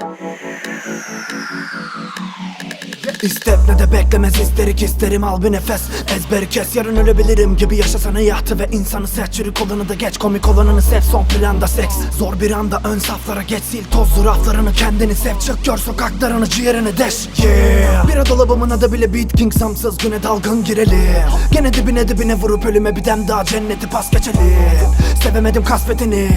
Yeah. İstep ne de beklemez isterik isterim al bir nefes. Ezberi kes yarın ölebilirim gibi yaşasana hayatı ve insanı seç. Çürük olanı da geç komik olanını sev son planda seks Zor bir anda ön saflara geç. Sil tozlu raflarını kendini sev. Çık gör sokaklarını ciğerini deş. Yeah. Bira dolabımın adı bile Beat King samsız güne dalgın girelim. Gene dibine dibine vurup ölüme bir dem daha cenneti pas geçelim. Sevemedim kasvetini.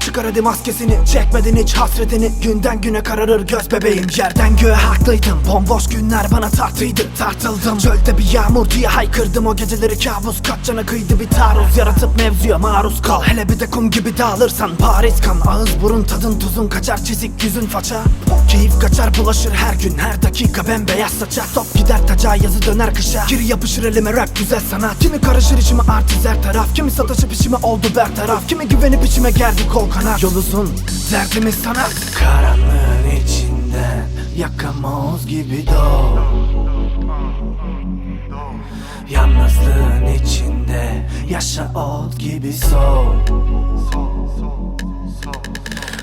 Çıkar hadi maskesini Çekmedin hiç hasretini. Günden güne kararır göz bebeğim Yerden göğe haklıydım. Bomboş günler bana tartıydı Tartıldım. Çölde bir yağmur diye haykırdım. O geceleri kabus Kaç cana kıydı. Bir taarruz Yaratıp mevzuya maruz kal. Hele bir de kum gibi dağılırsan Paris kan. Ağız burun tadın tuzun kaçar Çizik yüzün faça. Keyif kaçar bulaşır her gün. Her dakika bembeyaz saça. Top gider taca yazı döner kışa. Giri yapışır elime rap güzel sanat. Kimi karışır içime artist her taraf. Kimi sataşıp içime oldu bertaraf. Kimi güvenip içime geldi kol kanat. Yol uzun derdimiz sanat. İçinden Yakamoz gibi doğ Yalnızlığın içinde Yaşa ot gibi soğ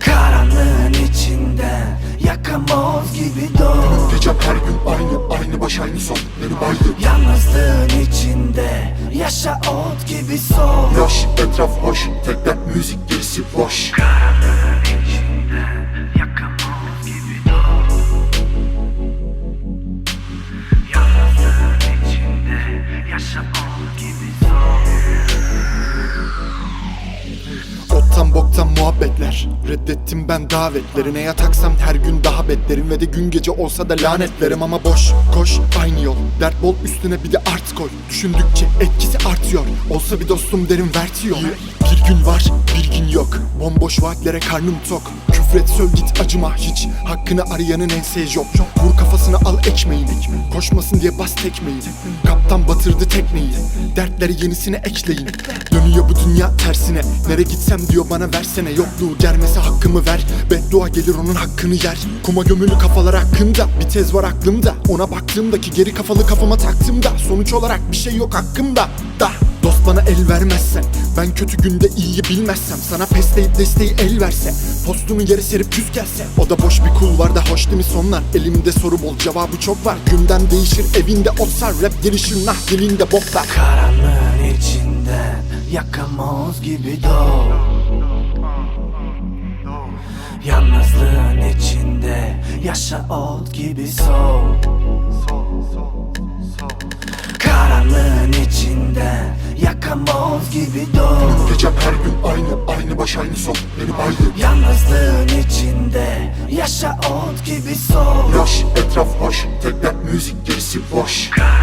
Karanlığın içinden Yakamoz gibi doğ Gecem her gün aynı Aynı baş aynı son. Beni baydı Yalnızlığın içinde Yaşa ot gibi soğ Yaş etraf hoş. Tek müzik gerisi boş. Yakamoz Ottan boktan muhabbetler. Reddettim ben davetleri Neye taksam her gün daha betlerim. Ve de gün gece olsa da lanetlerim. Ama boş koş aynı yol. Dert bol üstüne bir de art koy. Düşündükçe etkisi artıyor. Olsa bir dostum derim vertiyor. Bir gün var bir gün yok. Bomboş vaatlere karnım tok. Küfret söv git acıma hiç. Hakkını arayanın enseyi yok. Vur kafasına al ekmeğini Koşmasın diye bas tekmeyi. Kaptan batırdı tekneyi Dertleri yenisine ekleyin Dönüyor bu dünya tersine. Nere gitsem diyor bana versene. Yokluğu germese hakkımı ver. Beddua gelir onun hakkını yer. Kuma gömülü kafalar hakkında. Bir tez var aklımda. Ona baktığımdaki geri kafalı kafama taktığımda. Sonuç olarak bir şey yok hakkımda. Da. Dost bana el vermezsen Ben kötü günde iyiyi bilmezsem Sana pes deyip desteği el verse Postunu yere serip küs gelse O da boş bir kul var da hoş değil mi sonlar? Elimde soru bol cevabı çok var. Gündem değişir evinde otsar Rap gelişir nah dilinde boklar içinden Yakamoz gibi doğ. Yalnızlığın içinde Yaşa ot gibi soğ Karanlığın içinden Yakamoz gibi doğ. Gecem her gün aynı Aynı baş aynı son Beni baydı Yalnızlığın içinde Yaşa ot gibi soğ Yaş etraf hoş Tek müzik gerisi boş. Karanlığın